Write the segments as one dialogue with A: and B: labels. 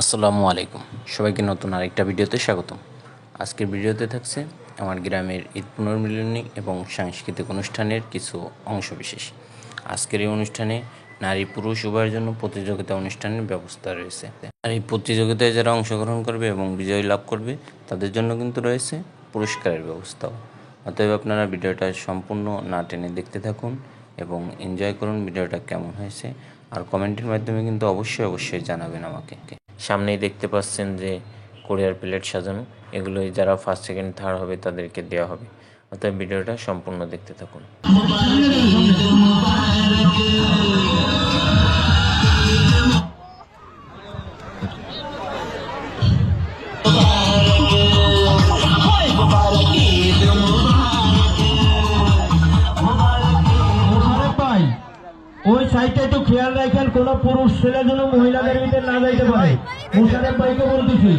A: আসসালামু আলাইকুম। সবাইকে নতুন আরেকটা ভিডিওতে স্বাগতম। আজকের ভিডিওতে থাকছে আমার গ্রামের ঈদ পুনর্মিলনী এবং সাংস্কৃতিক অনুষ্ঠানের কিছু অংশবিশেষ। আজকের এই অনুষ্ঠানে নারী পুরুষ উভয়ের জন্য প্রতিযোগিতা অনুষ্ঠানের ব্যবস্থা রয়েছে। আর এই প্রতিযোগিতায় যারা অংশগ্রহণ করবে এবং বিজয় লাভ করবে, তাদের জন্য কিন্তু রয়েছে পুরস্কারের ব্যবস্থাও। অতএব আপনারা ভিডিওটা সম্পূর্ণ না টেনে দেখতে থাকুন এবং এনজয় করুন ভিডিওটা কেমন হয়েছে। আর কমেন্টের মাধ্যমে কিন্তু অবশ্যই অবশ্যই জানাবেন আমাকে। সামনেই দেখতে পাচ্ছেন যে কোরিয়ার প্লেট সাজানো, এগুলোই যারা ফার্স্ট সেকেন্ড থার্ড হবে তাদেরকে দেওয়া হবে। অর্থাৎ ভিডিওটা সম্পূর্ণ দেখতে থাকুন।
B: ওই সাইডটা একটু খেয়াল রাখেন, কোন পুরুষ ছেলে যেন মহিলাদের ভিতরে না যাইতে পারে। মোশারে পাইকে বলতেছি।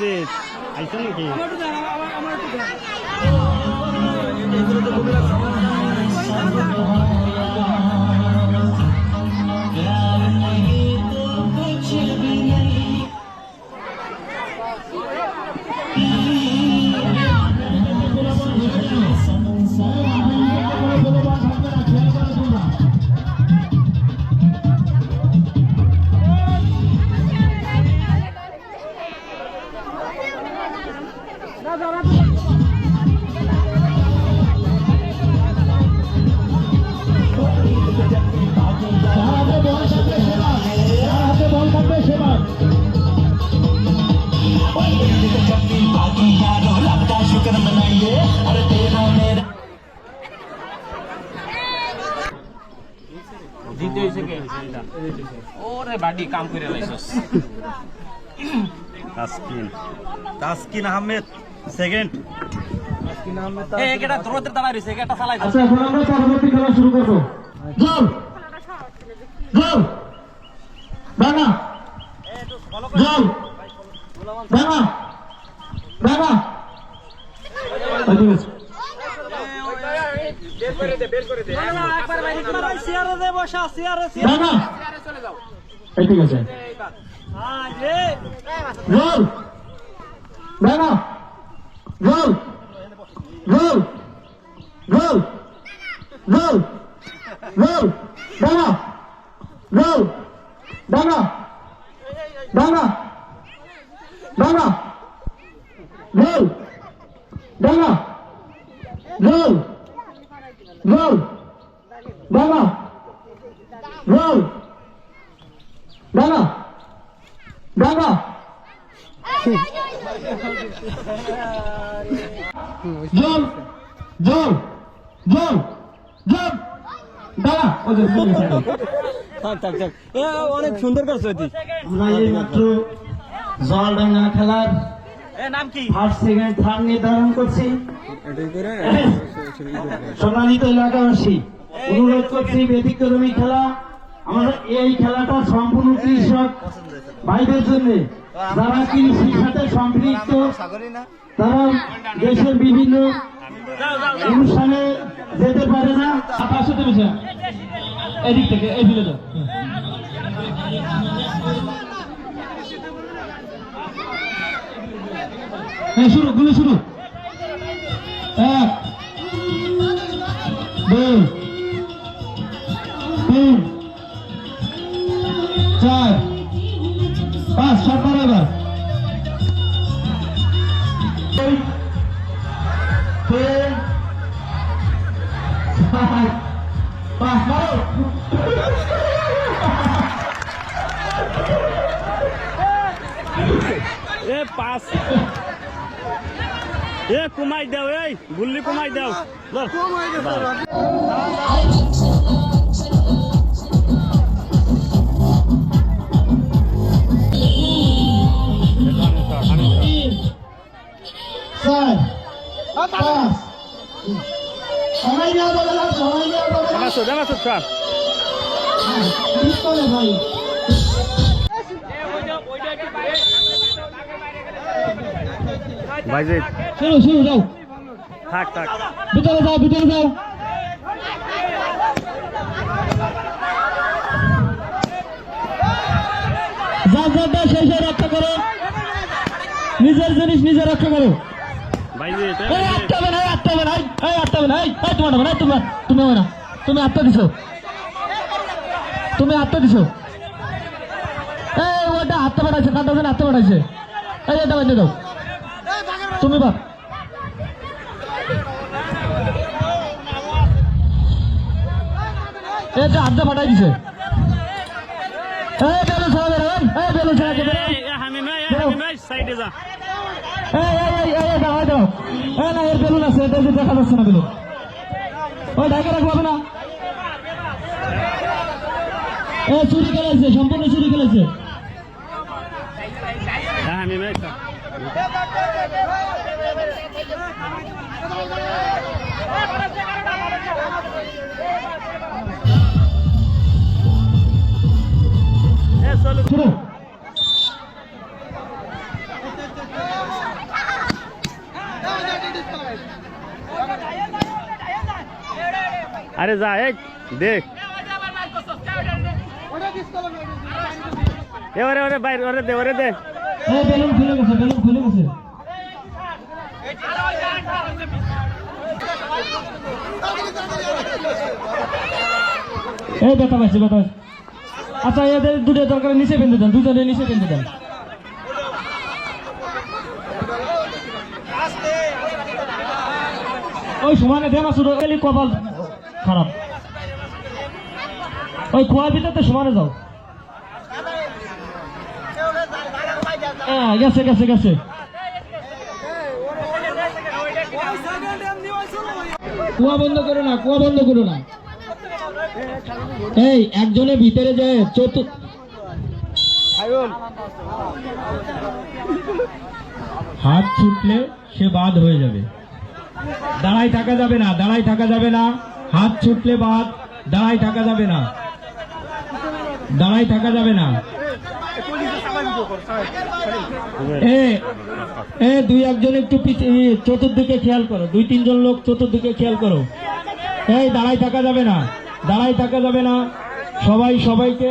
B: হাতে
C: তাসকিন আহমেদ সেকেন্ড
D: এটা দ্রুত দাঁড়ায় রইছে এটা চালাই
B: আচ্ছা এখন আমরা পরবর্তী খেলা শুরু করব। গোল! গোল! বাবা গোল! বাবা বাবা ঠিক আছে
D: সিয়ারে দে বসা সিয়ারে
B: বাবা এই ঠিক আছে। গোল বাবা গোল! গোল গোল গোল গোল বাবা গোল বাবা বাবা বাবা গোল বাবা গোল গোল বাবা গোল বাবা বাবা জল জল জল জল। দাঁড়া ওদের
D: থাক থাক থাক। এ অনেক সুন্দর করছ
B: আমরা এই মাত্র জলডাঙ্গা খেলার
D: এ নাম কি?
B: ফার্স্ট সেকেন্ড থার্ড নির্ধারণ করছি। সম্মানিত এলাকাবাসী অনুরোধ করছি ব্যতিক্রমী খেলা আমাদের এই খেলাটা সম্পূর্ণ কৃষক ভাইদের জন্য। যারা কৃষির সাথে সম্পৃক্ত, তারা দেশের বিভিন্ন অনুষ্ঠানে যেতে পারে না। পাশে তো বসে এদিক থেকে, এই তো শুরু, গুলি শুরু। এক, দুই চার পাঁচ সাত বারো তিন
C: এ পাস এ কুমাই দাও এই গুল্লি কুমাই দাও। ধর।
B: চার পাঁচ সময় নেওয়া যাবে না সময় যাবে ভাই। শুরু শুরু যাও।
C: থাক থাক।
B: ভিতরে যাও ভিতরে যাও। যা যা যা সেই সেই রক্ষা করো। নিজের জিনিস নিজে রক্ষা করো। এই
C: ভাইজিৎ।
B: না এই না এই, এই না এই এই তোমার না তোমার তুমি না তুমি আটটা দিছো। তুমি আটটা দিছো। এই ওটা হাতটা বাড়াইছে কাটা হাতটা বাড়াইছে। এই এটা বেঁধে দাও। তুমি বাপ এটা হাতটা ফাটাই দিছে। এই বেলুন ছাড়া বেরো এই বেলুন ছাড়া কে
C: এ হামিম ভাই, হামিম ভাই, সাইডে যা।
B: এই এই এই এই দাও দাও এই না এর বেলুন আছে এটা দেখা যাচ্ছে না বেলুন। ওই ঢাকা রাখব হবে না এ চুরি খেলেছে সম্পূর্ণ চুরি খেলেছে।
C: এ আরে যা এক দেখ। ওরে ওরে বাইরে, ওরে দে ওরে দে।
B: এই আচ্ছা এদের দুটো দরকার নিচে বেঁধে দেন, দুজনে নিচে বেঁধে দেন। ওই সমানে দেন কপাল খারাপ। ওই খোয়ার ভিতরে সমানে যাও। হ্যাঁ গেছে গেছে গেছে। কুয়া বন্ধ করো না, কুয়া বন্ধ করো না। এই একজনের ভিতরে যে চতুর হাত ছুটলে সে বাদ হয়ে যাবে। দাঁড়াই থাকা যাবে না দাঁড়াই থাকা যাবে না। হাত ছুটলে বাদ দাঁড়াই থাকা যাবে না। দাঁড়াই থাকা যাবে না। এ দুই একজন একটু চতুর্দিকে খেয়াল করো। দুই তিনজন লোক চতুর্দিকে খেয়াল করো। এই দাঁড়াই থাকা যাবে না। দাঁড়াই থাকা যাবে না। সবাই সবাইকে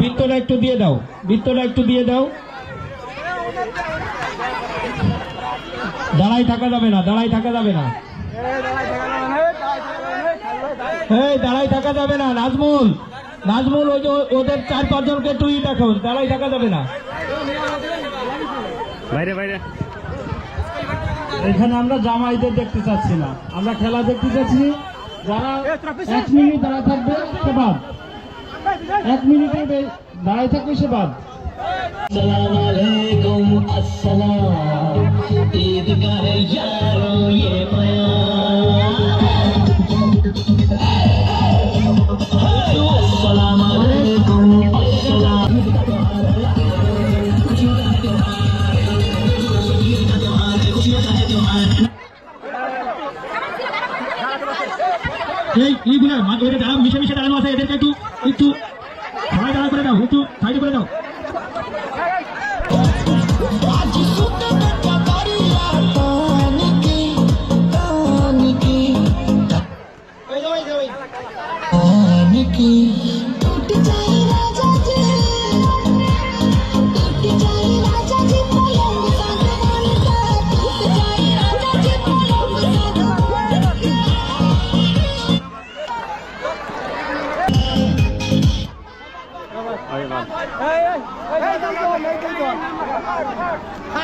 B: বৃত্তটা একটু দিয়ে দাও। বৃত্তটা একটু দিয়ে দাও। দাঁড়াই থাকা যাবে না দাঁড়াই থাকা যাবে না। এই দাঁড়াই থাকা যাবে না নাজমুল। নাজমুল ওই যে ওদের চার পাঁচজনকে তুই দেখো দাঁড়াই থাকা যাবে না। এখানে আমরা জামাইদের দেখতে চাচ্ছি না। আমরা খেলা দেখতে চাচ্ছি। যারা এক মিনিট দাঁড়ায় থাকবে সে বাদ। এক মিনিটে দাঁড়ায় থাকবে সে বাদ।
E: আসসালাম আলাইকুম আসসালাম। ईद गाह यारो ये माया अस्सलाम वालेकुम अस्सलाम
B: এই এইগুলা মাঝে ওইটা দাঁড়াও মিশে মিশে দাঁড়ানো আছে এদেরকে একটু একটু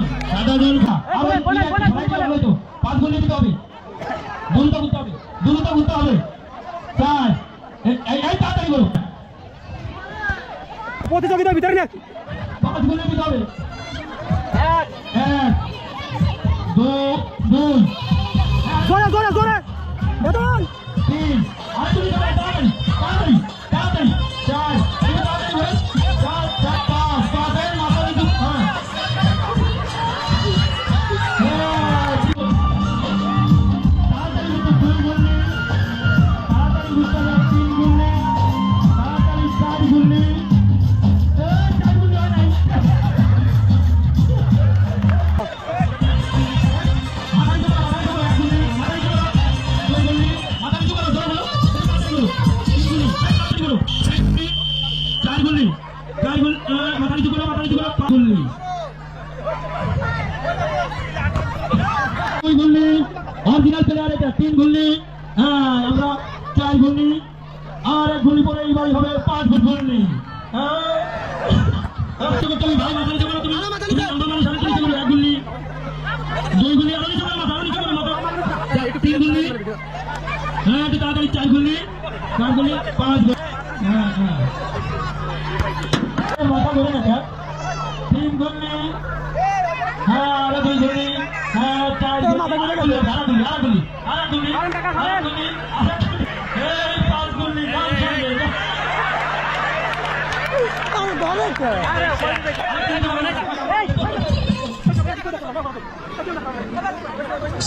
B: দল সাদা দল তো। পাঁচ গুলি দিতে হবে। দুলতে ঘুরতে
D: প্রতিযোগিতা ভিতরে নাকি?
B: পাঁচ গুলি দিতে এক। এক। দুই দুই।
D: জোরে জোরে জোরে। বেতন
B: তিন। আর তুমি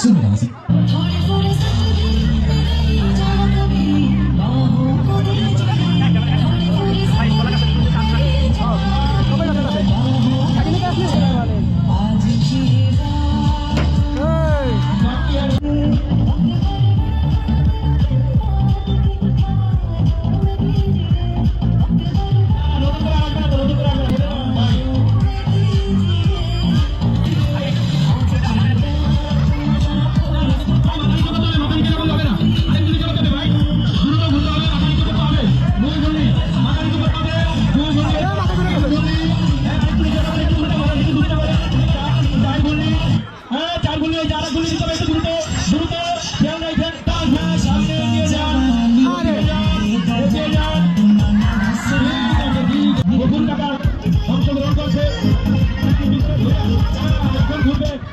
B: すん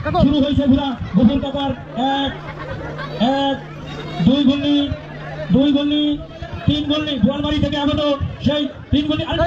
B: হ্যাঁ, শুরু হয়েছে ঘোরা বকুল কাকার এক এক দুই গুলি দুই গুলি তিন গুলি বোয়ালবাড়ি থেকে আগত সেই তিন গুলি আরে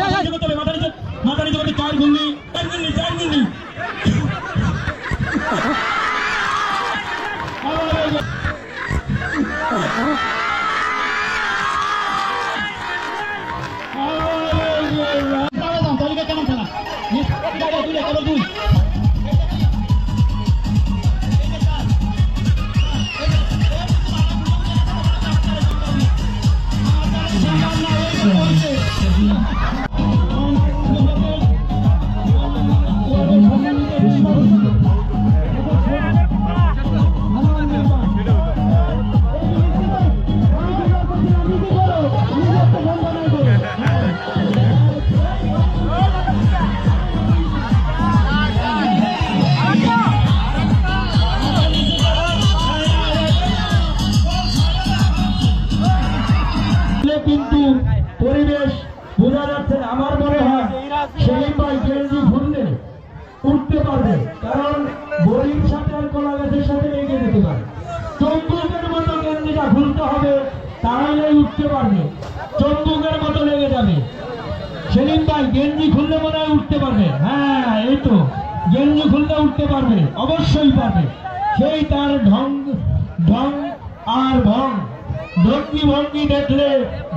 B: লক্ষ্মী ভঙ্গি দেখলে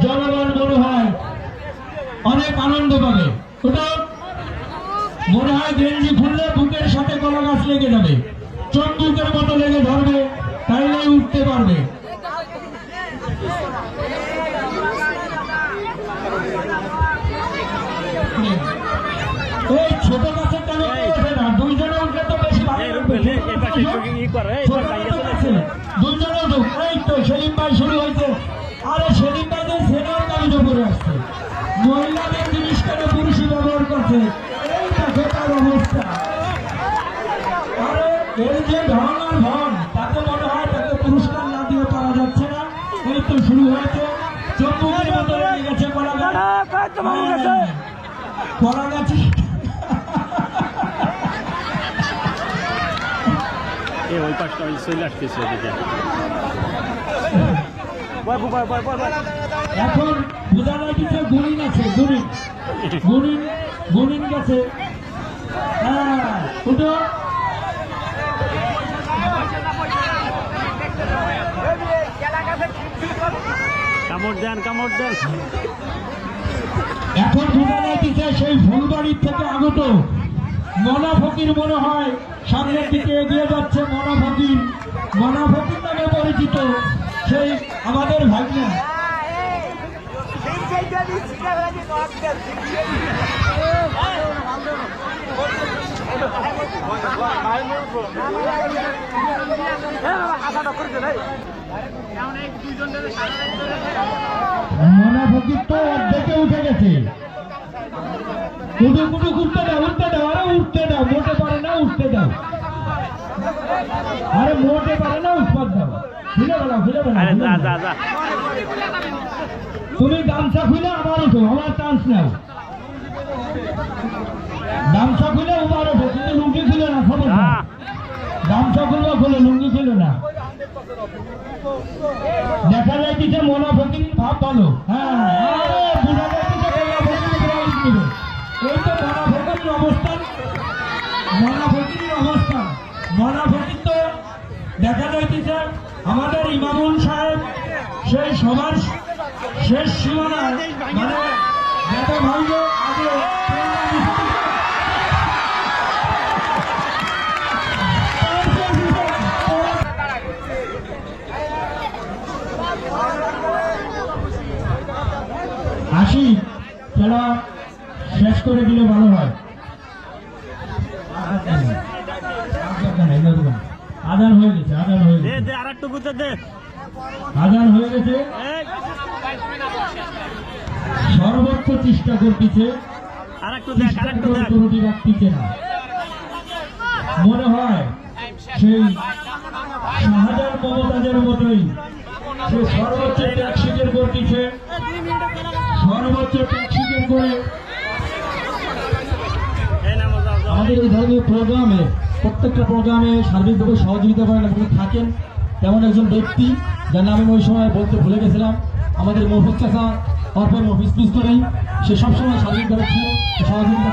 B: জনগণ মনে হয় অনেক আনন্দ পাবে। মনে হয় গেঞ্জি খুললে বুকের সাথে কলা গাছ লেগে যাবে। চন্দুকের মতো লেগে ধরবে তাইলে উঠতে পারবে। দুজনে ছোট গাছের না দুইজনে উঠলে তো বেশি দুজনে দুইজনে উঠুক এই তো শুরু মহিলাদের জিনিস কেন পুরুষই ব্যবহার করছে? এই দেখো তার অবস্থা এই যে ঢং আর তাতে মনে হয় তাকে পুরস্কার না দিয়ে পারা যাচ্ছে না। এই তো শুরু হয়েছে। চব্বিশের মতো লেগে গেছে কলা গাছ। হ্যাঁ,
C: ওই পাশটা চলে আসতেছে ওদিকে
B: এখন বোঝা লাগছে গুণিন আছে গুণিন। গুণিন গুণিন গেছে। হ্যাঁ উঠো।
C: কামড় দেন কামড় দেন।
B: এখন বোঝা সেই ফুলবাড়ির থেকে আগত। মনা ফকির মনে হয় সামনের দিকে এগিয়ে যাচ্ছে মনা ফকির। মনা ফকির নামে পরিচিত। সেই আমাদের ভাগ্না। মনা ফকির তো অর্ধেকে উঠে গেছে। কুটু কুটু উঠতে দাও উঠতে দাও আরে উঠতে দাও মোটে পারে না উঠতে দাও আরে মোটে পারে না উঠপাত দাও খুলে বেড়াও খুলে বেড়াও
C: আরে
B: খুলে
C: যা
B: বেড়াও।
C: যা যা।
B: তুমি গামছা খুলে আমার উঠো আমার চান্স নাও গামছা খুলে আবার ওঠো কিন্তু লুঙ্গি খুলে না খবর গামছা খুলে লুঙ্গি খুলে না। দেখা যাইতেছে মনা ফকির ভাব ভালো হ্যাঁ আরে বোঝা যাইতেছে মনা ফকির প্রাইজ নিবে এই তো মনা ফকিরের অবস্থান মনা ফকিরের অবস্থান মনা ফকির তো দেখা যাইতেছে আমাদের ইমামুল সাহেব সেই সবার শেষ সীমানায় মানে যাতে ভাইলো আগে আসি খেলা শেষ করে দিলে ভালো হয়। আদান হয়ে গেছে আদান হয়ে গেছে আদান হয়ে গেছে। সর্বোচ্চ চেষ্টা করতেছে। করে রাখতেছে না। মনে হয় সেই শাহজাহান মমতাজের মতোই সে সর্বোচ্চ ট্যাক্সিকের করতেছে। সর্বোচ্চ ট্যাক্সিকের করে
D: আমাদের এই ধরনের প্রোগ্রামে প্রত্যেকটা প্রোগ্রামে সার্বিকভাবে সহযোগিতা করেন এবং থাকেন তেমন একজন ব্যক্তি। যার নাম ওই সময় বলতে ভুলে গেছিলাম। আমাদের মফিজ চাষা অর্পের মফিজ মিস্তরেই সে সবসময় সার্বিকভাবে ছিল সহযোগিতা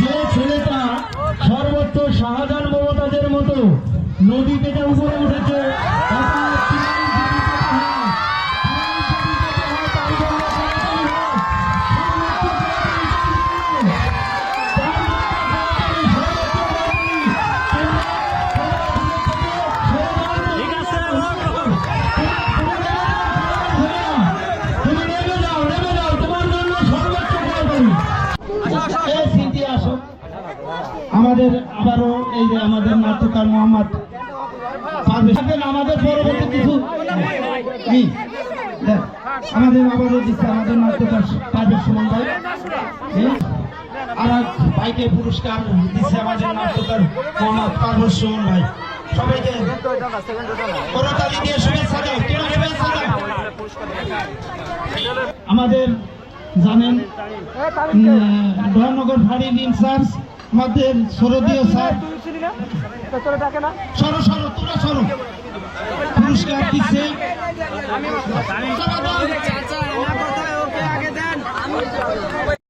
B: যে ছেলেটা সর্বোচ্চ শাহজাহান মমতাজের মতো নদী থেকে উপরে উঠেছে আবারও এই যে আমাদের নাট্যকার মোহাম্মদ। আমাদের পরবর্তী কিছু দেখ, আমাদের আবারও দিচ্ছে আমাদের নাট্যকার পারভেজ সুমন আর ভাইকে পুরস্কার দিচ্ছে আমাদের নাট্যকার মোহাম্মদ পারভেজ সুমন ভাই। আমাদের জানেন দয়ানগর ফাঁড়ির ইনচার্জ আমাদের সরদীয় স্যার সরো। সরো তোরা সরো। পুরস্কার দিচ্ছে।